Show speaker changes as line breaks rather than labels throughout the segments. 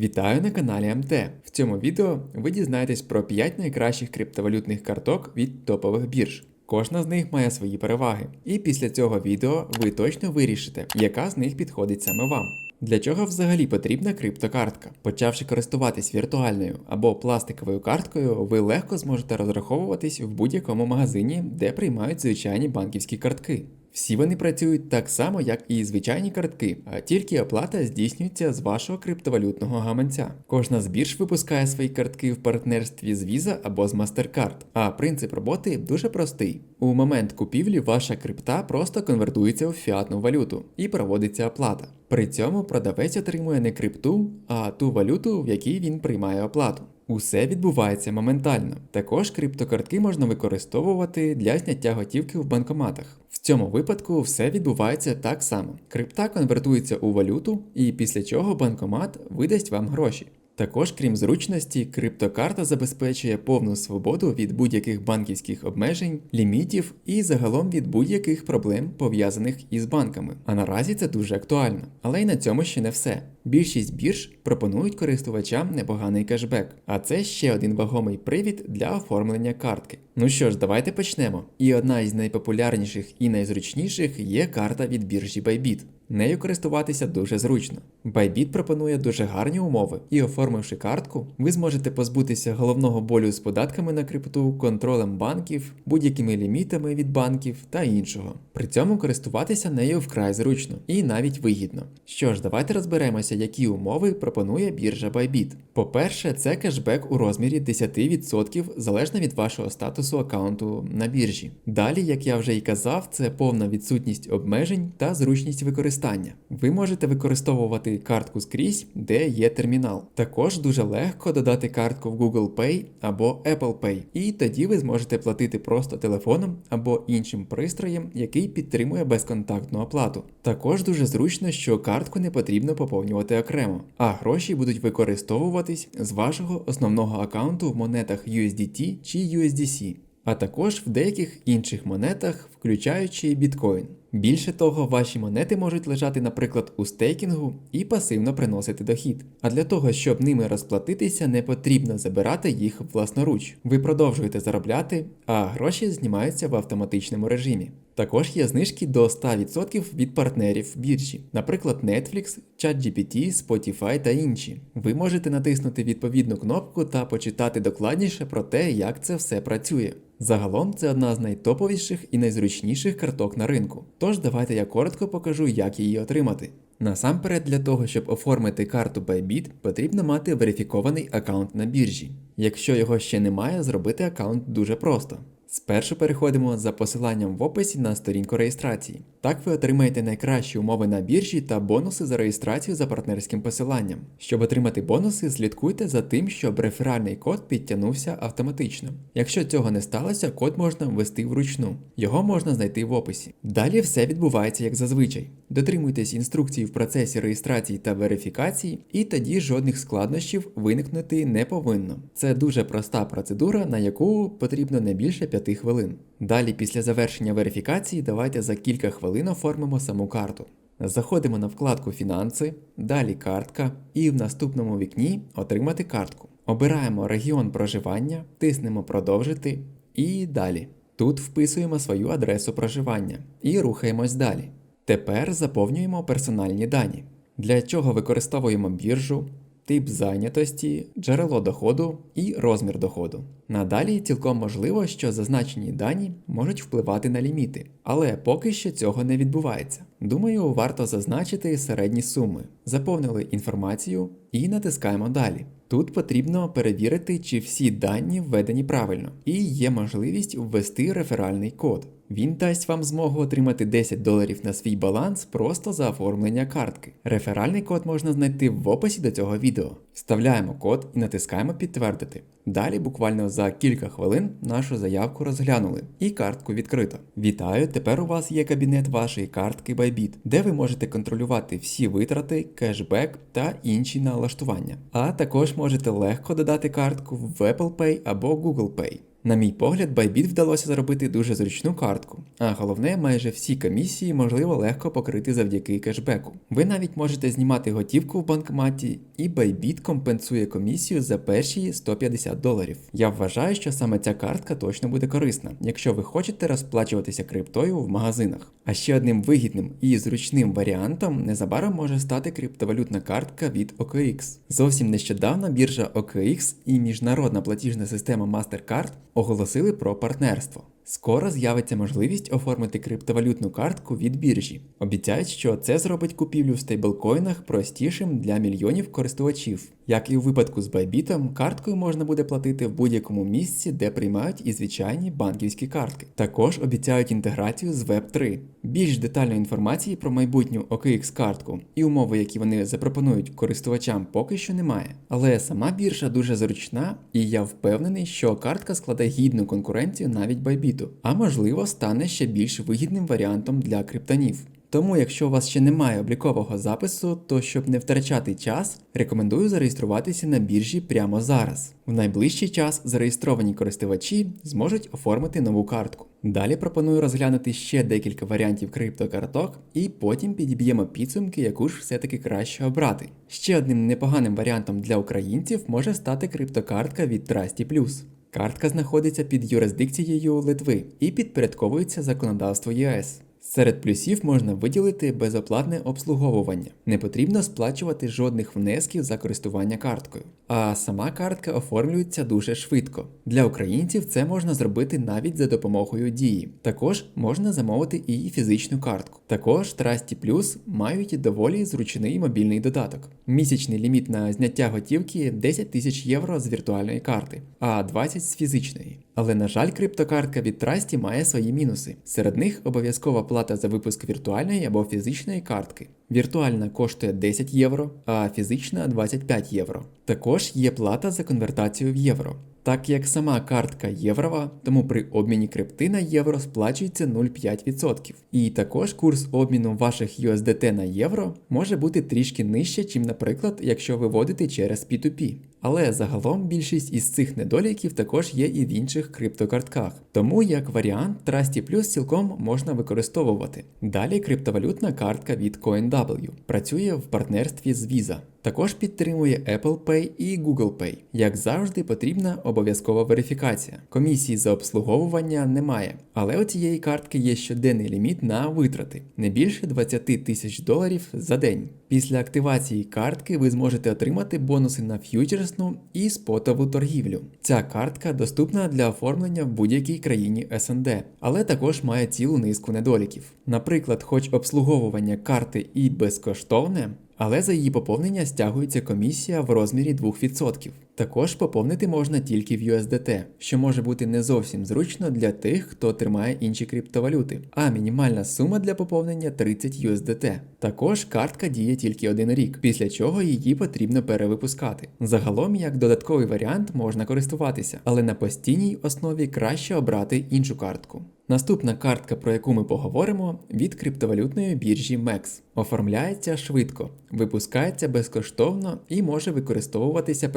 Вітаю на каналі МТ. В цьому відео ви дізнаєтесь про 5 найкращих криптовалютних карток від топових бірж. Кожна з них має свої переваги, і після цього відео ви точно вирішите, яка з них підходить саме вам. Для чого взагалі потрібна криптокартка? Почавши користуватись віртуальною або пластиковою карткою, ви легко зможете розраховуватись в будь-якому магазині, де приймають звичайні банківські картки. Всі вони працюють так само, як і звичайні картки, а тільки оплата здійснюється з вашого криптовалютного гаманця. Кожна з бірж випускає свої картки в партнерстві з Visa або з MasterCard, а принцип роботи дуже простий. У момент купівлі ваша крипта просто конвертується у фіатну валюту і проводиться оплата. При цьому продавець отримує не крипту, а ту валюту, в якій він приймає оплату. Усе відбувається моментально. Також криптокартки можна використовувати для зняття готівки в банкоматах. В цьому випадку все відбувається так само. Крипта конвертується у валюту, і після чого банкомат видасть вам гроші. Також, крім зручності, криптокарта забезпечує повну свободу від будь-яких банківських обмежень, лімітів і загалом від будь-яких проблем пов'язаних із банками. А наразі це дуже актуально. Але й на цьому ще не все. Більшість бірж пропонують користувачам непоганий кешбек, а це ще один вагомий привід для оформлення картки. Ну що ж, давайте почнемо. І одна із найпопулярніших і найзручніших є карта від біржі Bybit. Нею користуватися дуже зручно. Bybit пропонує дуже гарні умови, і оформивши картку, ви зможете позбутися головного болю з податками на крипту, контролем банків, будь-якими лімітами від банків та іншого. При цьому користуватися нею вкрай зручно і навіть вигідно. Що ж, давайте розберемося, які умови пропонує біржа Bybit. По-перше, це кешбек у розмірі 10% залежно від вашого статусу аккаунту на біржі. Далі, як я вже і казав, це повна відсутність обмежень та зручність використання. Ви можете використовувати картку скрізь, де є термінал. Також дуже легко додати картку в Google Pay або Apple Pay, і тоді ви зможете платити просто телефоном або іншим пристроєм, який підтримує безконтактну оплату. Також дуже зручно, що картку не потрібно поповнювати окремо, а гроші будуть використовуватись з вашого основного аккаунту в монетах USDT чи USDC, а також в деяких інших монетах, включаючи біткоін. Більше того, ваші монети можуть лежати, наприклад, у стейкінгу і пасивно приносити дохід. А для того, щоб ними розплатитися, не потрібно забирати їх власноруч. Ви продовжуєте заробляти, а гроші знімаються в автоматичному режимі. Також є знижки до 100% від партнерів біржі, наприклад, Netflix, ChatGPT, Spotify та інші. Ви можете натиснути відповідну кнопку та почитати докладніше про те, як це все працює. Загалом це одна з найтоповіших і найзручніших карток на ринку. Тож давайте я коротко покажу, як її отримати. Насамперед, для того, щоб оформити карту Bybit, потрібно мати верифікований аккаунт на біржі. Якщо його ще немає, зробити аккаунт дуже просто. Спершу переходимо за посиланням в описі на сторінку реєстрації. Так ви отримаєте найкращі умови на біржі та бонуси за реєстрацію за партнерським посиланням. Щоб отримати бонуси, слідкуйте за тим, щоб реферальний код підтягнувся автоматично. Якщо цього не сталося, код можна ввести вручну. Його можна знайти в описі. Далі все відбувається як зазвичай. Дотримуйтесь інструкцій в процесі реєстрації та верифікації, і тоді жодних складнощів виникнути не повинно. Це дуже проста процедура, на яку потрібно не більше 5 хвилин. Далі, після завершення верифікації, давайте за кілька хвилин оформимо саму карту. Заходимо на вкладку Фінанси, далі картка, і в наступному вікні Отримати картку. Обираємо регіон проживання, тиснемо Продовжити і далі. Тут вписуємо свою адресу проживання і рухаємось далі. Тепер заповнюємо персональні дані, для чого використовуємо біржу, тип зайнятості, джерело доходу і розмір доходу. Надалі цілком можливо, що зазначені дані можуть впливати на ліміти, але поки що цього не відбувається. Думаю, варто зазначити середні суми. Заповнили інформацію і натискаємо далі. Тут потрібно перевірити, чи всі дані введені правильно, і є можливість ввести реферальний код. Він дасть вам змогу отримати 10 доларів на свій баланс просто за оформлення картки. Реферальний код можна знайти в описі до цього відео. Вставляємо код і натискаємо підтвердити. Далі буквально за кілька хвилин нашу заявку розглянули і картку відкрито. Вітаю! Тепер у вас є кабінет вашої картки Bybit, де ви можете контролювати всі витрати, кешбек та інші налаштування. А також можете легко додати картку в Apple Pay або Google Pay. На мій погляд, Bybit вдалося зробити дуже зручну картку, а головне, майже всі комісії можливо легко покрити завдяки кешбеку. Ви навіть можете знімати готівку в банкоматі, і Bybit компенсує комісію за перші 150 доларів. Я вважаю, що саме ця картка точно буде корисна, якщо ви хочете розплачуватися криптою в магазинах. А ще одним вигідним і зручним варіантом незабаром може стати криптовалютна картка від OKX. Зовсім нещодавно біржа OKX і міжнародна платіжна система MasterCard оголосили про партнерство. Скоро з'явиться можливість оформити криптовалютну картку від біржі. Обіцяють, що це зробить купівлю в стейблкоїнах простішим для мільйонів користувачів. Як і у випадку з Bybit, карткою можна буде платити в будь-якому місці, де приймають і звичайні банківські картки. Також обіцяють інтеграцію з Web3. Більш детальної інформації про майбутню OKX картку і умови, які вони запропонують користувачам, поки що немає. Але сама біржа дуже зручна, і я впевнений, що картка складе гідну конкуренцію навіть Bybit, а можливо стане ще більш вигідним варіантом для криптонів. Тому, якщо у вас ще немає облікового запису, то щоб не втрачати час, рекомендую зареєструватися на біржі прямо зараз. В найближчий час зареєстровані користувачі зможуть оформити нову картку. Далі пропоную розглянути ще декілька варіантів криптокарток і потім підіб'ємо підсумки, яку ж все-таки краще обрати. Ще одним непоганим варіантом для українців може стати криптокартка від Trusty+. Картка знаходиться під юрисдикцією Литви і підпорядковується законодавству ЄС. Серед плюсів можна виділити безоплатне обслуговування. Не потрібно сплачувати жодних внесків за користування карткою. А сама картка оформлюється дуже швидко. Для українців це можна зробити навіть за допомогою дії. Також можна замовити і фізичну картку. Також Trusty Plus мають доволі зручний мобільний додаток. Місячний ліміт на зняття готівки 10 тисяч євро з віртуальної карти, а 20 з фізичної. Але, на жаль, криптокартка від Trusty має свої мінуси. Серед них обов'язкова плата за випуск віртуальної або фізичної картки. Віртуальна коштує 10 євро, а фізична 25 євро. Також є плата за конвертацію в євро. Так як сама картка єврова, тому при обміні крипти на євро сплачується 0,5%. І також курс обміну ваших USDT на євро може бути трішки нижче, чим, наприклад, якщо виводити через P2P. Але загалом більшість із цих недоліків також є і в інших криптокартках. Тому як варіант Trusty Plus цілком можна використовувати. Далі криптовалютна картка від CoinW працює в партнерстві з Visa. Також підтримує Apple Pay і Google Pay. Як завжди, потрібна обов'язкова верифікація. Комісії за обслуговування немає, але у цієї картки є щоденний ліміт на витрати не більше 20 тисяч доларів за день. Після активації картки ви зможете отримати бонуси на ф'ючерсну і спотову торгівлю. Ця картка доступна для оформлення в будь-якій країні СНД, але також має цілу низку недоліків. Наприклад, хоч обслуговування карти і безкоштовне але за її поповнення стягується комісія в розмірі 2%. Також поповнити можна тільки в USDT, що може бути не зовсім зручно для тих, хто тримає інші криптовалюти, а мінімальна сума для поповнення 30 USDT. Також картка діє тільки один рік, після чого її потрібно перевипускати. Загалом, як додатковий варіант, можна користуватися, але на постійній основі краще обрати іншу картку. Наступна картка, про яку ми поговоримо, від криптовалютної біржі MEX. Оформляється швидко, випускається безкоштовно і може використовуватися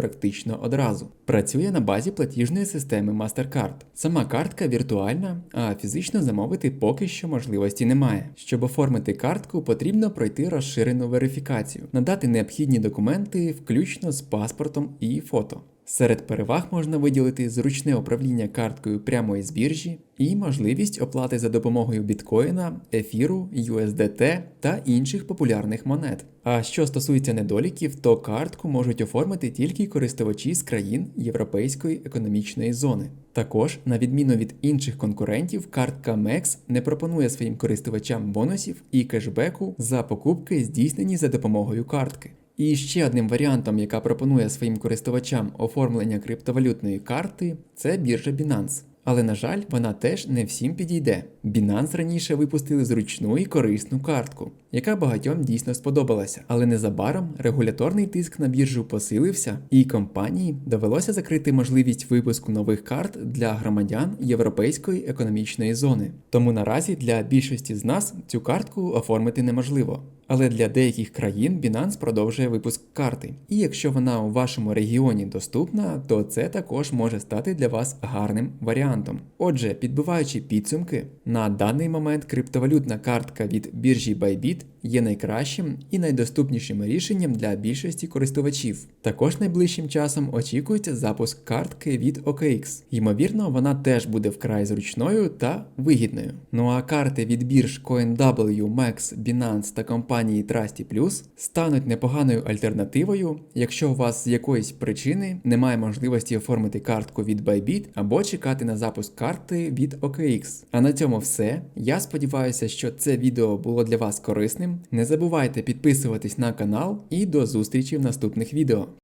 практично одразу. Працює на базі платіжної системи MasterCard. Сама картка віртуальна, а фізично замовити поки що можливості немає. Щоб оформити картку, потрібно пройти розширену верифікацію, надати необхідні документи, включно з паспортом і фото. Серед переваг можна виділити зручне управління карткою прямо із біржі і можливість оплати за допомогою біткоїна, ефіру, USDT та інших популярних монет. А що стосується недоліків, то картку можуть оформити тільки користувачі з країн Європейської економічної зони. Також, на відміну від інших конкурентів, картка MEX не пропонує своїм користувачам бонусів і кешбеку за покупки, здійснені за допомогою картки. І ще одним варіантом, яка пропонує своїм користувачам оформлення криптовалютної карти, це біржа Binance. Але, на жаль, вона теж не всім підійде. Binance раніше випустили зручну і корисну картку, яка багатьом дійсно сподобалася. Але незабаром регуляторний тиск на біржу посилився, і компанії довелося закрити можливість випуску нових карт для громадян Європейської економічної зони. Тому наразі для більшості з нас цю картку оформити неможливо. Але для деяких країн Binance продовжує випуск карти. І якщо вона у вашому регіоні доступна, то це також може стати для вас гарним варіантом. Отже, підбиваючи підсумки, на даний момент криптовалютна картка від біржі Bybit є найкращим і найдоступнішим рішенням для більшості користувачів. Також найближчим часом очікується запуск картки від OKX. Ймовірно, вона теж буде вкрай зручною та вигідною. Ну а карти від бірж CoinW, Max, Binance та компанії Trusty Plus стануть непоганою альтернативою, якщо у вас з якоїсь причини немає можливості оформити картку від Bybit або чекати на запуск карти від OKX. А на цьому все. Я сподіваюся, що це відео було для вас корисним. Не забувайте підписуватись на канал і до зустрічі в наступних відео.